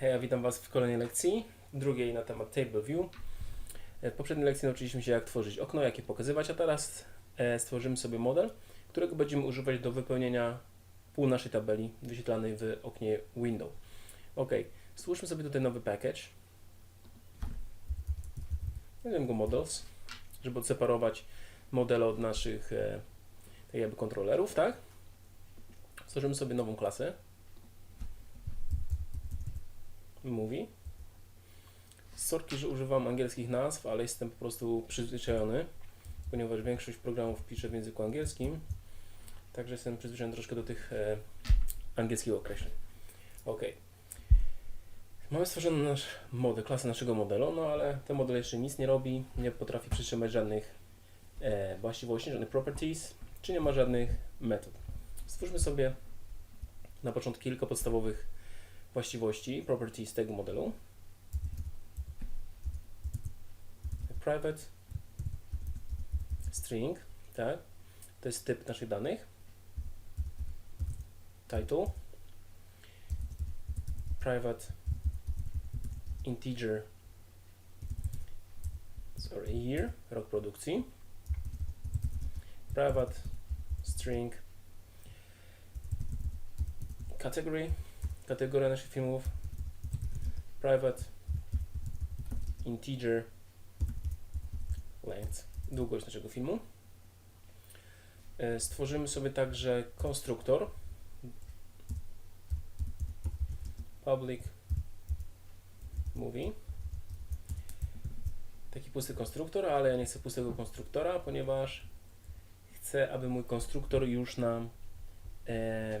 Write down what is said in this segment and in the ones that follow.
Hej, witam Was w kolejnej lekcji, drugiej na temat Table View. E, W poprzedniej lekcji nauczyliśmy się jak tworzyć okno, jak je pokazywać, a teraz e, stworzymy sobie model, którego będziemy używać do wypełnienia pół naszej tabeli wyświetlanej w oknie Window. Ok, stwórzmy sobie tutaj nowy package. Nazwijmy go Models, żeby odseparować modele od naszych e, tak jakby kontrolerów, tak? Stworzymy sobie nową klasę. Movie. Sorki, że używam angielskich nazw, ale jestem po prostu przyzwyczajony, ponieważ większość programów piszę w języku angielskim, także jestem przyzwyczajony troszkę do tych e, angielskich określeń. Ok. Mamy stworzony nasz model, klasę naszego modelu, no ale ten model jeszcze nic nie robi, nie potrafi przytrzymać żadnych e, właściwości, żadnych properties, czy nie ma żadnych metod. Stwórzmy sobie na początku kilka podstawowych właściwości, properties tego modelu. Private string, tak, to jest typ naszych danych. Title, private integer, sorry, year, rok produkcji. Private string, category, kategoria naszych filmów, private, integer, length, długość naszego filmu. E, Stworzymy sobie także konstruktor, public movie. Taki pusty konstruktor, ale ja nie chcę pustego konstruktora, ponieważ chcę, aby mój konstruktor już nam e,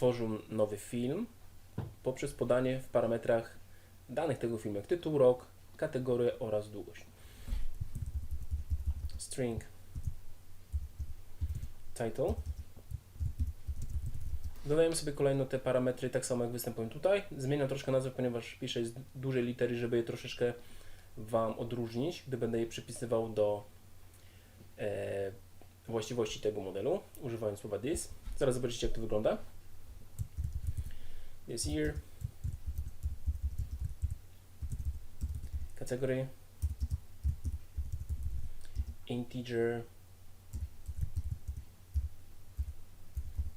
tworzył nowy film poprzez podanie w parametrach danych tego filmu, jak tytuł, rok, kategorię oraz długość. String title. Dodajemy sobie kolejno te parametry, tak samo jak występują tutaj. Zmieniam troszkę nazwę, ponieważ piszę z dużej litery, żeby je troszeczkę Wam odróżnić, gdy będę je przypisywał do e, właściwości tego modelu, używając słowa this. Zaraz zobaczycie, jak to wygląda. This year. Category. Integer.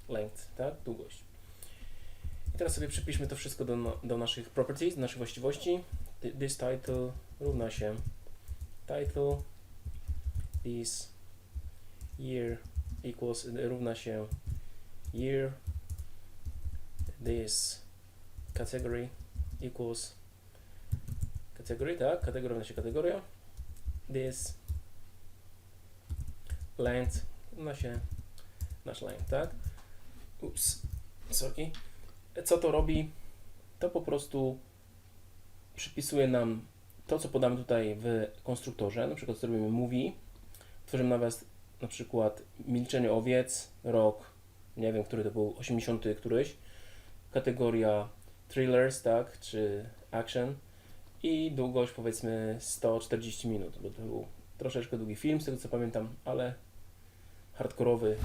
Length, tak? Długość. I teraz sobie przypiszmy to wszystko do, do naszych properties, do naszych właściwości. Thi- This title równa się title. This year equals równa się year. This category equals category, tak? Kategoria równa kategoria. This length równa nasz length, tak? Ups, sorry. Co to robi? To po prostu przypisuje nam to, co podamy tutaj w konstruktorze. Na przykład zrobimy movie, tworzymy nawias na przykład milczenie owiec, rok, nie wiem, który to był, 80 któryś, kategoria thrillers, tak, czy action i długość powiedzmy 140 minut, bo to był troszeczkę długi film, z tego co pamiętam, ale hardkorowy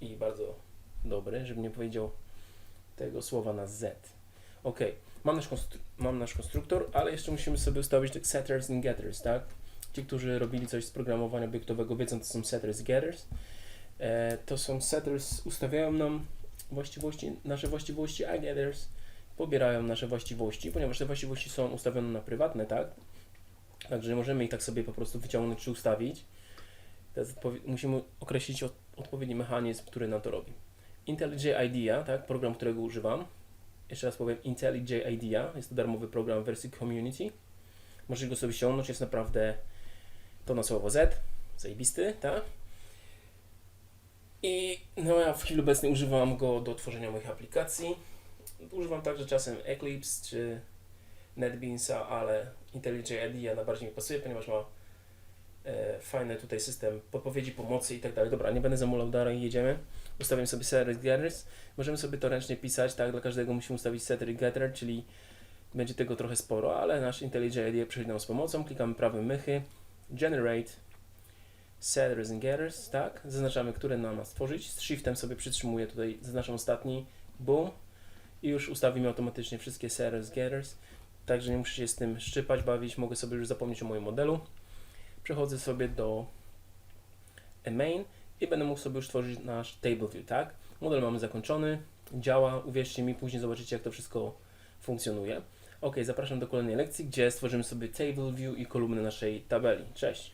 i bardzo dobry, żebym nie powiedział tego słowa na Z. Ok, mam nasz, mam nasz konstruktor, ale jeszcze musimy sobie ustawić tak setters and getters, tak? Ci, którzy robili coś z programowania obiektowego wiedzą, to są setters getters. E, to są setters, ustawiają nam właściwości, nasze właściwości, a getters pobierają nasze właściwości, ponieważ te właściwości są ustawione na prywatne, tak? Także możemy ich tak sobie po prostu wyciągnąć czy ustawić. Teraz musimy określić od, odpowiedni mechanizm, który nam to robi. IntelliJ IDEA, tak, program, którego używam. Jeszcze raz powiem, IntelliJ IDEA, jest to darmowy program w wersji Community. Możesz go sobie ściągnąć, jest naprawdę to na słowo Z, zajebisty, tak? I no ja w chwili obecnej używam go do tworzenia moich aplikacji. Używam także czasem Eclipse czy NetBeansa, ale IntelliJ IDEA najbardziej mi pasuje, ponieważ ma e, fajny tutaj system podpowiedzi, pomocy i tak dalej. Dobra, nie będę zamulał dalej, jedziemy. Ustawiam sobie setter getters. Możemy sobie to ręcznie pisać, tak? Dla każdego musimy ustawić setter i getter, czyli będzie tego trochę sporo, ale nasz IntelliJ IDEA przychodzi nam z pomocą. Klikamy prawym mychy, generate setters and getters, tak? Zaznaczamy, które nam ma stworzyć. Z shiftem sobie przytrzymuję tutaj, zaznaczam ostatni, boom i już ustawi mi automatycznie wszystkie setters, getters, także nie muszę się z tym szczypać, bawić, mogę sobie już zapomnieć o moim modelu. Przechodzę sobie do main i będę mógł sobie już tworzyć nasz table view, tak? Model mamy zakończony, działa, uwierzcie mi, później zobaczycie jak to wszystko funkcjonuje. Ok, zapraszam do kolejnej lekcji, gdzie stworzymy sobie table view i kolumny naszej tabeli. Cześć!